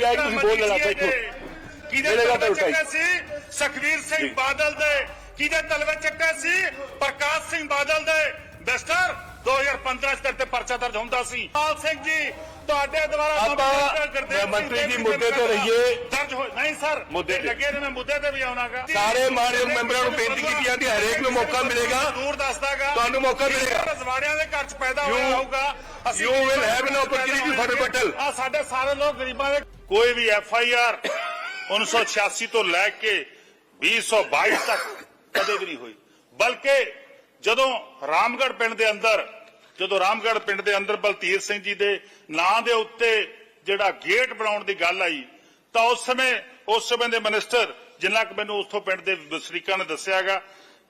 ਵਾਰੀ ਆਏਗੀ ਤੁਸੀਂ ਬੋਲ ਲੈਣਾ ਬੈਠੋ। ਕਿਹਦੇ ਤਲਵੇ ਚੱਟੇ ਸੀ? ਸੁਖਵੀਰ ਸਿੰਘ ਬਾਦਲ ਦੇ। ਕਿਹਦੇ ਤਲਵੇ ਚੱਟੇ ਸੀ? ਪ੍ਰਕਾਸ਼ ਸਿੰਘ ਬਾਦਲ ਦੇ। ਮਿਸਟਰ 2015 ਚ ਤੇ ਪਰਚਾ ਦਰਜ ਹੁੰਦਾ ਸੀ। ਪਾਲ ਸਿੰਘ ਜੀ ਤੁਹਾਡੇ ਦੁਆਰਾ ਮੰਤਰੀ ਜੀ ਦੇ ਮੁੱਦੇ ਤੇ ਰਹੀਏ। ਨਹੀਂ ਸਰ ਮੁੱਦੇ ਤੇ। ਲੱਗੇ ਨੇ ਮੈਂ ਮੁੱਦੇ ਤੇ ਵੀ ਆਉਣਾਗਾ ਸਾਰੇ ਮਾਨਯੋਗ ਮੈਂਬਰਾਂ ਨੂੰ ਬੇਨਤੀ ਕੀਤੀ ਜਾਂਦੀ ਹੈ, ਹਰੇਕ ਨੂੰ ਮੌਕਾ ਮਿਲੇਗਾ। ਦੂਰ ਦੱਸਦਾਗਾ ਤੁਹਾਨੂੰ ਮੌਕਾ ਮਿਲੇਗਾ। ਰਜਵਾੜਿਆਂ ਦੇ ਘਰ ਚ ਪੈਦਾ You- ਹੋਇਆ ਹੋਊਗਾ you will have an opportunity for rebuttal. ਆ ਸਾਡੇ ਸਾਰੇ ਲੋਕ ਗਰੀਬਾਂ ਦੇ ਕੋਈ ਵੀ ਐਫ ਆਈ ਆਰ 1986 ਤੋਂ ਲੈ ਕੇ 2022 ਤੱਕ ਕਦੇ ਵੀ ਨਹੀਂ ਹੋਈ ਬਲਕਿ ਜਦੋਂ ਰਾਮਗੜ੍ਹ ਪਿੰਡ ਦੇ ਅੰਦਰ ਜਦੋਂ ਰਾਮਗੜ੍ਹ ਪਿੰਡ ਦੇ ਅੰਦਰ ਬਲਤੀਰ ਸਿੰਘ ਜੀ ਦੇ ਨਾਂ ਦੇ ਉੱਤੇ ਜਿਹੜਾ ਗੇਟ ਬਣਾਉਣ ਦੀ ਗੱਲ ਆਈ ਤਾਂ ਉਸ ਸਮੇਂ ਉਸ ਸਮੇਂ ਦੇ ਮਿਨਿਸਟਰ ਜਿੰਨਾ ਕਿ ਮੈਨੂੰ ਉਸਥੋਂ ਪਿੰਡ ਦੇ ਵਸਨੀਕਾਂ ਨੇ ਦੱਸਿਆਗਾ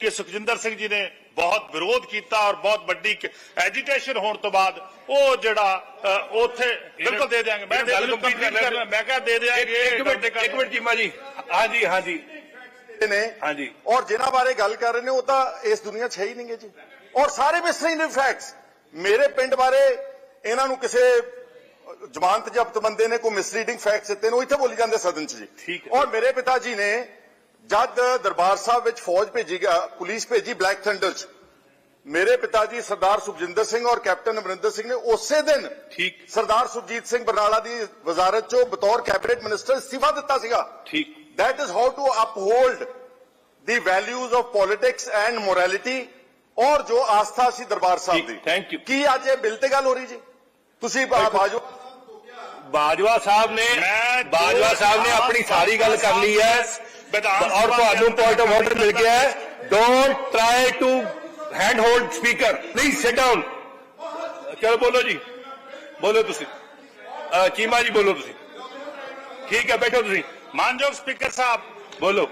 ਕਿ ਸੁਖਜਿੰਦਰ ਸਿੰਘ ਜੀ ਨੇ ਬਹੁਤ ਵਿਰੋਧ ਕੀਤਾ ਔਰ ਬਹੁਤ ਵੱਡੀ ਐਜੀਟੇਸ਼ਨ ਹੋਣ ਤੋਂ ਬਾਅਦ ਉਹ ਜਿਹੜਾ ਉੱਥੇ ਬਿਲਕੁਲ ਦੇ ਦਿਆਂਗੇ। ਮੈਂ ਗੱਲ ਕੰਪਲੀਟ ਕਰ ਕਰ ਲੈਣ ਮੈਂ ਕਿਹਾ ਦੇ ਦਿਆਂਗੇ ਇੱਕ ਮਿੰਟ ਇੱਕ ਮਿੰਟ ਚੀਮਾ ਜੀ ਹਾਂਜੀ ਹਾਂਜੀ। ਨੇ ਹਾਂਜੀ। ਔਰ ਜਿਨ੍ਹਾਂ ਬਾਰੇ ਗੱਲ ਕਰ ਰਹੇ ਨੇ ਉਹ ਤਾਂ ਇਸ ਦੁਨੀਆ 'ਚ ਹੈ ਹੀ ਨਹੀਂਗੇ ਜੀ। ਔਰ ਸਾਰੇ ਮਿਸਲੀਨਿੰਗ ਫੈਕਟਸ। ਮੇਰੇ ਪਿੰਡ ਬਾਰੇ ਇਹਨਾਂ ਨੂੰ ਕਿਸੇ ਜ਼ਮਾਨਤ ਜ਼ਬਤ ਬੰਦੇ ਨੇ ਕੋਈ ਮਿਸਲੀਡਿੰਗ ਫੈਕਟਸ ਦਿੱਤੇ ਨੇ ਉਹ ਇੱਥੇ ਬੋਲੀ ਜਾਂਦੇ ਸਦਨ 'ਚ ਜੀ। ਔਰ ਮੇਰੇ ਪਿਤਾ ਜੀ ਨੇ ਜਦ ਦਰਬਾਰ ਸਾਹਿਬ ਵਿੱਚ ਫੌਜ ਭੇਜੀ ਪੁਲਿਸ ਭੇਜੀ ਬਲੈਕ ਥੰਡਰ 'ਚ ਮੇਰੇ ਪਿਤਾ ਜੀ ਸਰਦਾਰ ਸੁਖਜਿੰਦਰ ਸਿੰਘ ਔਰ ਕੈਪਟਨ ਅਮਰਿੰਦਰ ਸਿੰਘ ਨੇ ਉਸੇ ਦਿਨ ਠੀਕ। ਸਰਦਾਰ ਸੁਰਜੀਤ ਸਿੰਘ ਬਰਨਾਲਾ ਦੀ ਵਜ਼ਾਰਤ 'ਚੋਂ ਬਤੌਰ ਕੈਬਨਿਟ ਮਿਨਿਸਟਰ ਇਸਤੀਫਾ ਦਿੱਤਾ ਸੀਗਾ। ਠੀਕ। That is how to uphold the values of politics and morality ਔਰ ਜੋ ਆਸਥਾ ਸੀ ਦਰਬਾਰ ਸਾਹਿਬ ਦੀ. ਕੀ ਅੱਜ ਇਹ ਬਿੱਲ ਤੇ ਗੱਲ ਹੋ ਰਹੀ ਜੀ? ਤੁਸੀਂ ਬਾਜੋ ਬਾਜਵਾ ਸਾਹਿਬ ਨੇ ਬਾਜਵਾ ਸਾਹਿਬ ਨੇ ਆਪਣੀ ਸਾਰੀ ਗੱਲ ਕਰ ਲਈ ਹੈ। ਔਰ ਤੁਹਾਨੂੰ ਪੁਆਇੰਟ ਆਫ ਆਰਡਰ ਮਿਲ ਗਿਆ ਹੈ। Don't try to hand hold speaker please sit down ਚਲੋ ਬੋਲੋ ਜੀ। ਬੋਲੋ ਤੁਸੀਂ। ਚੀਮਾ ਜੀ ਬੋਲੋ ਤੁਸੀਂ। ਠੀਕ ਹੈ ਬੈਠੋ ਤੁਸੀਂ। ਮਾਨਯੋਗ ਸਪੀਕਰ ਸਾਹਿਬ। ਬੋਲੋ।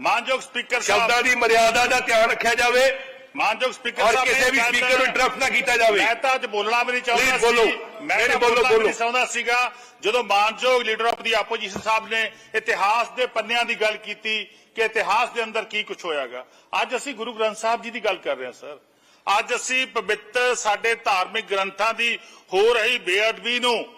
ਮਾਨਯੋਗ ਸਪੀਕਰ ਸਾਹਿਬ। ਸ਼ਬਦਾਂ ਦੀ ਮਰਿਆਦਾ ਦਾ ਧਿਆਨ ਰੱਖਿਆ ਜਾਵੇ। ਮਾਨਯੋਗ ਸਪੀਕਰ ਔਰ ਸਾਹਿਬ ਕਿਸੇ ਵੀ ਸਪੀਕਰ ਨੂੰ ਇੰਟਰਫਟ ਨਾ ਕੀਤਾ ਜਾਵੇ। ਮੈਂ ਤਾਂ ਅੱਜ ਬੋਲਣਾ ਵੀ ਨਹੀਂ ਚਾਹੁੰਦਾ ਬੋਲੋ। ਮੈਂ ਤਾਂ ਬੋਲੋ, ਬੋਲਣਾ ਵੀ। ਨਹੀਂ ਚਾਹੁੰਦਾ ਸੀਗਾ। ਜਦੋਂ ਮਾਨਯੋਗ ਲੀਡਰ ਆਫ ਦੀ ਆਪੋਜੀਸ਼ਨ ਸਾਹਿਬ ਨੇ ਇਤਿਹਾਸ ਦੇ ਪੰਨਿਆਂ ਦੀ ਗੱਲ ਕੀਤੀ ਕਿ ਇਤਿਹਾਸ ਦੇ ਅੰਦਰ ਕੀ ਕੁਝ ਹੋਇਆਗਾ। ਅੱਜ ਅਸੀਂ ਗੁਰੂ ਗ੍ਰੰਥ ਸਾਹਿਬ ਜੀ ਦੀ ਗੱਲ ਕਰ ਰਹੇ ਹਾਂ ਸਰ। ਅੱਜ ਅਸੀਂ ਪਵਿੱਤਰ ਸਾਡੇ ਧਾਰਮਿਕ ਗ੍ਰੰਥਾਂ ਦੀ ਹੋ ਰਹੀ ਬੇਅਦਬੀ ਨੂੰ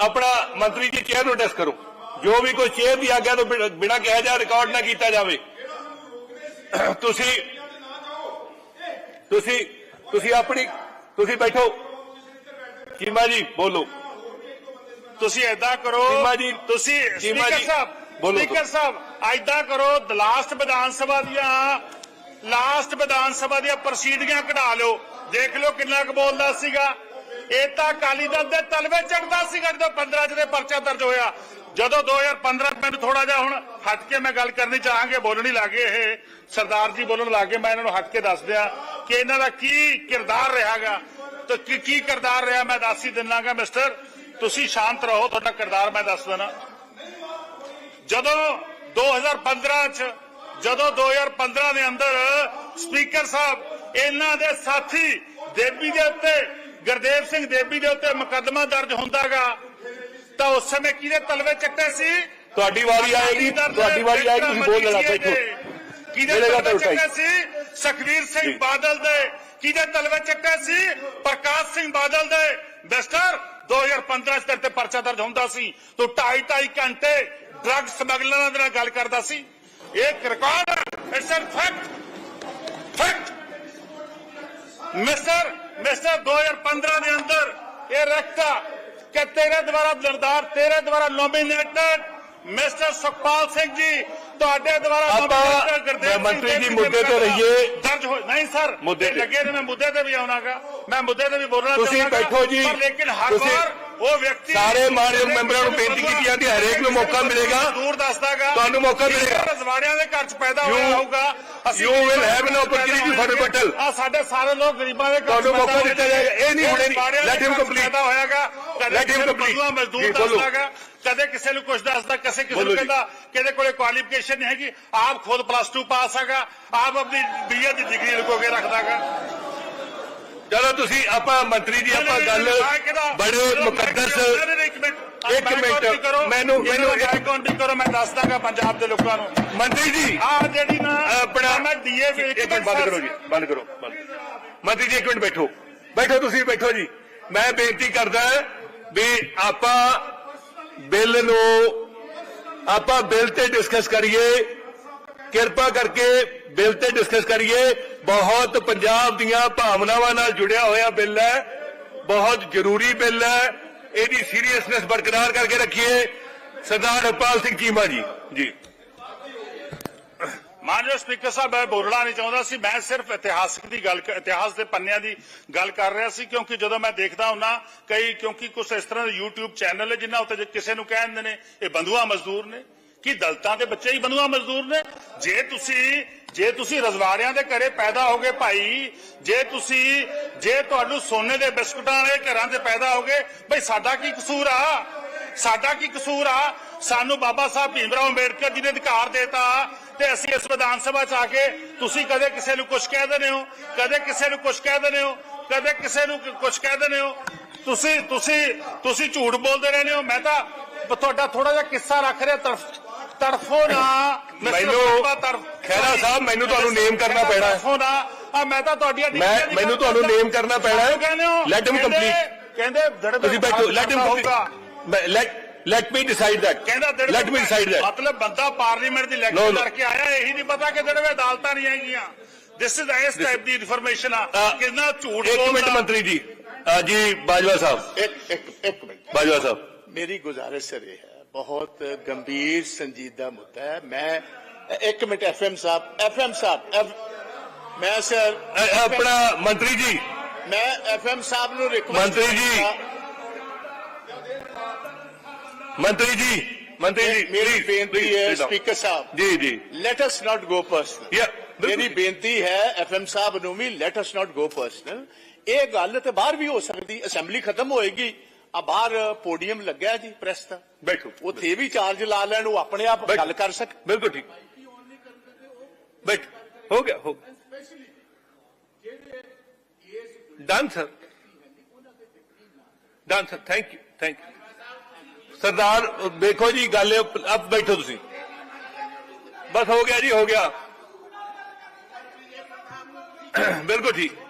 ਆਪਣਾ ਮੰਤਰੀ ਜੀ ਚੇਅਰ ਨੂੰ ਡਿਸਕ ਕਰੋ। ਜੋ ਵੀ ਕੋਈ ਚੇਅਰ ਦੀ ਆਗਿਆ ਤੋਂ ਬਿਨ- ਕਿਹਾ ਜਾ ਰਿਕਾਰਡ ਨਾ ਕੀਤਾ ਜਾਵੇ। ਤੁਸੀਂ ਤੁਸੀਂ ਤੁਸੀਂ ਆਪਣੀ ਤੁਸੀਂ ਬੈਠੋ। ਚੀਮਾ ਜੀ ਬੋਲੋ। ਤੁਸੀਂ ਏਦਾਂ ਕਰੋ ਚੀਮਾ ਜੀ, ਤੁਸੀਂ ਸਪੀਕਰ ਜੀ, ਸਾਹਿਬ ਬੋਲੋ ਸਪੀਕਰ ਸਾਹਿਬ ਏਦਾਂ ਕਰੋ ਲਾਸਟ ਵਿਧਾਨ ਸਭਾ ਦੀਆਂ ਲਾਸਟ ਵਿਧਾਨ ਸਭਾ ਦੀਆਂ ਪ੍ਰਸੀਡਿੰਗਾਂ ਕਢਾ ਲਿਓ। ਦੇਖ ਲਿਓ ਕਿੰਨਾ ਕੁ ਬੋਲਦਾ ਸੀਗਾ। ਇਹ ਤਾਂ ਅਕਾਲੀ ਦਲ ਦੇ ਤਲਵੇ ਚੜਦਾ ਸੀਗਾ ਜਦੋਂ 15 ਚ ਦੇ ਪਰਚਾ ਦਰਜ ਹੋਇਆ। ਜਦੋਂ 2015 ਚ ਮੈਨੂੰ ਥੋੜਾ ਜਿਹਾ ਹੁਣ ਹਟ ਕੇ ਮੈਂ ਗੱਲ ਕਰਨੀ ਚਾਹਾਂਗੇ, ਬੋਲਣੀ ਲੱਗੇ ਇਹ। ਸਰਦਾਰ ਜੀ ਬੋਲਣ ਲੱਗੇ ਮੈਂ ਇਹਨਾਂ ਨੂੰ ਹਟ ਕੇ ਦੱਸ ਦਿਆਂ ਕਿ ਇਹਨਾਂ ਦਾ ਕੀ ਕਿਰਦਾਰ ਰਿਹਾਗਾ। ਤੇ ਕੀ ਕੀ ਕਿਰਦਾਰ ਰਿਹਾ, ਮੈਂ ਦੱਸ ਹੀ ਦਿੰਨਾਗਾ, ਮਿਸਟਰ। ਤੁਸੀਂ ਸ਼ਾਂਤ ਰਹੋ, ਤੁਹਾਡਾ ਕਿਰਦਾਰ ਮੈਂ ਦੱਸ ਦੇਣਾ ਜਦੋਂ 2015 ਚ, ਜਦੋਂ 2015 ਦੇ ਅੰਦਰ ਸਪੀਕਰ ਸਾਹਿਬ, ਇਹਨਾਂ ਦੇ ਸਾਥੀ ਦੇਵੀ ਦੇ ਉੱਤੇ ਗੁਰਦੇਵ ਸਿੰਘ ਦੇਵੀ ਦੇ ਉੱਤੇ ਮੁਕੱਦਮਾ ਦਰਜ ਹੁੰਦਾਗਾ ਤਾਂ ਉਸ ਸਮੇਂ ਕਿਹਦੇ ਤਲਵੇ ਚੱਟੇ ਸੀ? ਤੁਹਾਡੀ ਵਾਰੀ ਆਏਗੀ ਤੁਹਾਡੀ ਵਾਰੀ ਆਏਗੀ ਤੁਸੀਂ ਬੋਲ ਲੈਣਾ ਬੈਠੋ। ਕਿਹਦੇ ਤਲਵੇ। ਚੱਟੇ ਸੀ? ਸੁਖਵੀਰ ਸਿੰਘ। ਬਾਦਲ ਦੇ। ਕਿਹਦੇ ਤਲਵੇ ਚੱਟੇ ਸੀ? ਪ੍ਰਕਾਸ਼ ਸਿੰਘ ਬਾਦਲ ਦੇ। ਮਿਸਟਰ 2015 ਚ ਤੇ ਪਰਚਾ ਦਰਜ ਹੁੰਦਾ ਸੀ। ਤੂੰ ਢਾਈ ਢਾਈ ਘੰਟੇ ਡਰੱਗ ਸਮਗਲਰਾਂ ਦੇ ਨਾਲ ਗੱਲ ਕਰਦਾ ਸੀ। ਇਹ ਇੱਕ ਰਿਕਾਰਡ ਹੈ it's a fact fact mister mister 2015 ਦੇ ਅੰਦਰ ਇਹ ਰਖਤਾ ਕਿ ਤੇਰੇ ਦੁਆਰਾ ਨਿਰਧਾਰ ਤੇਰੇ ਦੁਆਰਾ ਨੋਮੀਨੇਟਡ ਮਿਸਟਰ ਸੁਖਪਾਲ ਸਿੰਘ ਜੀ ਤੁਹਾਡੇ ਦੁਆਰਾ ਮਿਸਟਰ ਗੁਰਦੇਵ ਮੰਤਰੀ ਜੀ ਮੁੱਦੇ ਤੇ ਰਹੀਏ। ਦਰਜ ਹੋ ਨਹੀਂ ਸਰ ਮੁੱਦੇ। ਲੱਗੇ ਨੇ ਮੈਂ ਮੁੱਦੇ ਤੇ ਵੀ ਆਉਣਾਗਾ ਮੈਂ ਮੁੱਦੇ ਤੇ ਵੀ ਬੋਲਣਾ ਤੁਸੀਂ। ਬੈਠੋ ਜੀ। ਪਰ ਲੇਕਿਨ ਹਰ ਵਾਰ ਉਹ ਵਿਅਕਤੀ ਸਾਰੇ ਮਾਨਯੋਗ ਮੈਂਬਰਾਂ ਨੂੰ ਬੇਨਤੀ ਕੀਤੀ ਜਾਂਦੀ ਹੈ, ਹਰੇਕ ਨੂੰ ਮੌਕਾ ਮਿਲੇਗਾ। ਦੂਰ ਦੱਸਦਾਗਾ ਤੁਹਾਨੂੰ ਮੌਕਾ ਮਿਲੇਗਾ। ਰਜਵਾੜਿਆਂ ਦੇ ਘਰ ਚ ਪੈਦਾ ਹੋਇਆ ਹੋਊਗਾ you will have an opportunity for rebuttal. ਆ ਸਾਡੇ ਸਾਰੇ ਲੋਕ ਗਰੀਬਾਂ ਦੇ ਘਰ ਤੁਹਾਨੂੰ ਮੌਕਾ ਦਿੱਤਾ ਜਾਏਗਾ। ਇਹ ਨਹੀਂ ਹੁਣੇ ਨਹੀਂ। ਘਰ ਚ complete. ਪੈਦਾ ਹੋਇਆਗਾ ਕਦੇ ਕਿਸੇ ਨੂੰ. ਬੰਦੂਆ ਮਜ਼ਦੂਰ। ਦੱਸਦਾਗਾ ਕਦੇ ਕਿਸੇ ਨੂੰ ਕੁਝ ਦੱਸਦਾ ਕਿਸੇ ਕਿਸੇ ਨੂੰ। ਕਹਿੰਦਾ ਕਿਹਦੇ ਕੋਲੇ ਕੁਆਲੀਫਿਕੇਸ਼ਨ ਨਹੀਂ ਹੈਗੀ ਆਪ ਖੁਦ ਪਲੱਸ 2 ਪਾਸ ਹੈਗਾ ਆਪ ਆਪਣੀ ਬੀਏ ਦੀ ਡਿਗਰੀ ਲੁਕੋ ਕੇ ਰੱਖਦਾਗਾ ਚਲੋ ਤੁਸੀਂ ਆਪਾਂ ਮੰਤਰੀ ਜੀ ਆਪਾਂ ਗੱਲ ਬੜੇ ਮੁਕੱਦਸ ਇੱਕ ਮਿੰਟ ਮੈਨੂੰ- ਮੈਨੂੰ ਇੱਕ- ਕਾਉਂਟਿੰਗ ਕਰੋ ਮੈਂ ਦੱਸ ਦਾਂਗਾ ਪੰਜਾਬ ਦੇ ਲੋਕਾਂ ਨੂੰ। ਮੰਤਰੀ ਜੀ ਆ ਜਿਹੜੀ ਨਾ ਆਪਣਾ ਮੈਂ ਡੀਏ ਇੱਕ ਮਿੰਟ ਬੰਦ ਕਰੋ ਜੀ ਬੰਦ ਕਰੋ ਮੰਤਰੀ ਜੀ ਇੱਕ ਮਿੰਟ ਬੈਠੋ। ਬੈਠੋ ਤੁਸੀਂ ਬੈਠੋ ਜੀ। ਮੈਂ ਬੇਨਤੀ ਕਰਦਾ ਵੀ ਆਪਾਂ ਬਿੱਲ ਨੂੰ ਆਪਾਂ ਬਿੱਲ ਤੇ ਡਿਸਕਸ ਕਰੀਏ। ਕਿਰਪਾ ਕਰਕੇ ਬਿੱਲ ਤੇ ਡਿਸਕਸ ਕਰੀਏ। ਬਹੁਤ ਪੰਜਾਬ ਦੀਆਂ ਭਾਵਨਾਵਾਂ ਨਾਲ ਜੁੜਿਆ ਹੋਇਆ ਬਿੱਲ ਹੈ। ਬਹੁਤ ਜ਼ਰੂਰੀ ਬਿੱਲ ਹੈ। ਇਹਦੀ ਸੀਰੀਅਸਨੈਸ ਬਰਕਰਾਰ ਕਰਕੇ ਰੱਖੀਏ। ਸਰਦਾਰ ਹਰਪਾਲ ਸਿੰਘ ਚੀਮਾ ਜੀ ਜੀ। ਮਾਨਯੋਗ ਸਪੀਕਰ ਸਾਹਿਬ, ਮੈਂ ਬੋਲਣਾ ਨਹੀਂ ਚਾਹੁੰਦਾ ਸੀ। ਮੈਂ ਸਿਰਫ ਇਤਿਹਾਸਕ ਦੀ ਗੱਲ ਇਤਿਹਾਸ ਦੇ ਪੰਨਿਆਂ ਦੀ ਗੱਲ ਕਰ ਰਿਹਾ ਸੀ, ਕਿਉਂਕਿ ਜਦੋਂ ਮੈਂ ਦੇਖਦਾ ਹੁੰਨਾ, ਕਈ, ਕਿਉਂਕਿ ਕੁਝ ਇਸ ਤਰ੍ਹਾਂ ਦੇ YouTube ਚੈਨਲ ਹੈ ਜਿਨ੍ਹਾਂ ਉੱਤੇ ਕਿਸੇ ਨੂੰ ਕਹਿੰਦੇ ਨੇ, ਇਹ ਬੰਧੂਆ ਮਜ਼ਦੂਰ ਨੇ। ਕਿ ਦਲਤਾਂ ਦੇ ਬੱਚੇ ਹੀ ਬੰਧੂਆ ਮਜ਼ਦੂਰ ਨੇ? ਜੇ ਤੁਸੀਂ ਜੇ ਤੁਸੀਂ ਰਜਵਾੜਿਆਂ ਦੇ ਘਰੇ ਪੈਦਾ ਹੋਗੇ ਭਾਈ, ਜੇ ਤੁਸੀਂ, ਜੇ ਤੁਹਾਨੂੰ ਸੋਨੇ ਦੇ ਬਿਸਕੁਟਾਂ ਵਾਲੇ ਘਰਾਂ 'ਚ ਪੈਦਾ ਹੋਗੇ ਭਈ ਸਾਡਾ ਕੀ ਕਸੂਰ ਆ? ਸਾਡਾ ਕੀ ਕਸੂਰ ਆ? ਸਾਨੂੰ ਬਾਬਾ ਸਾਹਿਬ ਭੀਮਰਾਓ ਅੰਬੇਡਕਰ ਜੀ ਨੇ ਅਧਿਕਾਰ ਦਿੱਤਾ ਤੇ ਅਸੀਂ ਇਸ ਵਿਧਾਨ ਸਭਾ 'ਚ ਆ ਕੇ ਤੁਸੀਂ ਕਦੇ ਕਿਸੇ ਨੂੰ ਕੁਝ ਕਹਿ ਦਿੰਦੇ ਹੋ? ਕਦੇ ਕਿਸੇ ਨੂੰ ਕੁਝ ਕਹਿ ਦਿੰਦੇ ਹੋ? ਕਦੇ ਕਿਸੇ ਨੂੰ ਕੁਝ ਕਹਿ ਦਿੰਦੇ ਹੋ? ਤੁਸੀਂ ਤੁਸੀਂ ਤੁਸੀਂ ਝੂਠ ਬੋਲਦੇ ਰਹਿੰਦੇ ਹੋ? ਮੈਂ ਤਾਂ, ਤੁਹਾਡਾ ਥੋੜਾ ਜਿਹਾ ਕਿੱਸਾ ਰੱਖ ਰਿਹਾ ਤਰਫ ਤਰਸੋ ਨਾ। ਮੈਨੂੰ ਖੈਰਾ ਸਾਹਿਬ ਮੈਨੂੰ ਤੁਹਾਨੂੰ ਨੇਮ ਕਰਨਾ ਪੈਣਾ ਤਰਸੋ ਨਾ। ਆ ਮੈਂ ਤਾਂ ਤੁਹਾਡੀਆਂ ਮੈਂ ਮੈਨੂੰ ਤੁਹਾਨੂੰ ਨੇਮ ਕਰਨਾ ਪੈਣਾ ਲੈਟ ਹਿਮ ਕੰਪਲੀਟ ਕਹਿੰਦੇ ਤੁਸੀਂ ਬੈਠੋ let him complete let let me decide that let me decide that ਮਤਲਬ ਬੰਦਾ ਪਾਰਲੀਮੈਂਟ ਦੀ ਇਲੈਕਸ਼ਨ ਕਰਕੇ ਆਇਆ ਇਹੀ ਨਹੀਂ ਪਤਾ ਕਿ ਜਿਹੜੇ ਅਦਾਲਤਾਂ ਨਹੀਂ ਆਈਆਂ ਦਿਸ ਇਜ਼ ਇਸ ਟਾਈਪ ਦੀ ਇਨਫੋਰਮੇਸ਼ਨ ਆ। ਕਿੰਨਾ ਝੂਠ ਬੋਲਦਾ ਇੱਕ ਮਿੰਟ ਮੰਤਰੀ ਜੀ। ਜੀ ਬਾਜਵਾ ਸਾਹਿਬ। ਇੱਕ ਇੱਕ ਇੱਕ ਮਿੰਟ। ਬਾਜਵਾ ਸਾਹਿਬ। ਮੇਰੀ ਗੁਜ਼ਾਰਿਸ਼ ਸਰ ਹੈ। बहुत गंभीर संजीदा मुद्दा है मैं एक मिनट एफएम साहब एफएम साहब एफ, मैं सर ਅ, ਆਪਣਾ ਮੰਤਰੀ ਜੀ मैं एफएम साहब ਨੂੰ रिक्वेस्ट ਮੰਤਰੀ ਜੀ। ਮੰਤਰੀ ਜੀ ਮੰਤਰੀ ਜੀ मेरी please, बेनती please, है sit down. स्पीकर साहब ਜੀ ਜੀ let us not go personal Yeah, ਬਿਲਕੁਲ। ਮੇਰੀ ਬੇਨਤੀ ਹੈ ਐਫਐਮ ਸਾਹਿਬ ਨੂੰ ਵੀ ਲੈਟ ਅਸ ਨਾਟ ਗੋ ਪਰਸਨਲ ਇਹ ਗੱਲ ਤੇ ਬਾਹਰ ਵੀ ਹੋ ਸਕਦੀ ਅਸੈਂਬਲੀ ਖਤਮ ਹੋਏਗੀ ਆ ਬਾਹਰ ਪੋਡੀਅਮ ਲੱਗਿਆ ਜੀ ਪ੍ਰੈਸ ਦਾ। ਬੈਠੋ ਉੱਥੇ ਵੀ ਚਾਰਜ ਲਾ ਲੈਣ ਉਹ ਆਪਣੇ ਆਪ। ਗੱਲ ਕਰ ਸਕ। ਬਿਲਕੁਲ ਠੀਕ। ਬੈਠ ਹੋ ਗਿਆ ਹੋ done sir. Done sir thank you thank you ਸਰਦਾਰ ਦੇਖੋ ਜੀ ਗੱਲ ਅਬ ਬੈਠੋ ਤੁਸੀਂ। ਬਸ ਹੋ ਗਿਆ ਜੀ ਹੋ ਗਿਆ। ਬਿਲਕੁਲ ਠੀਕ।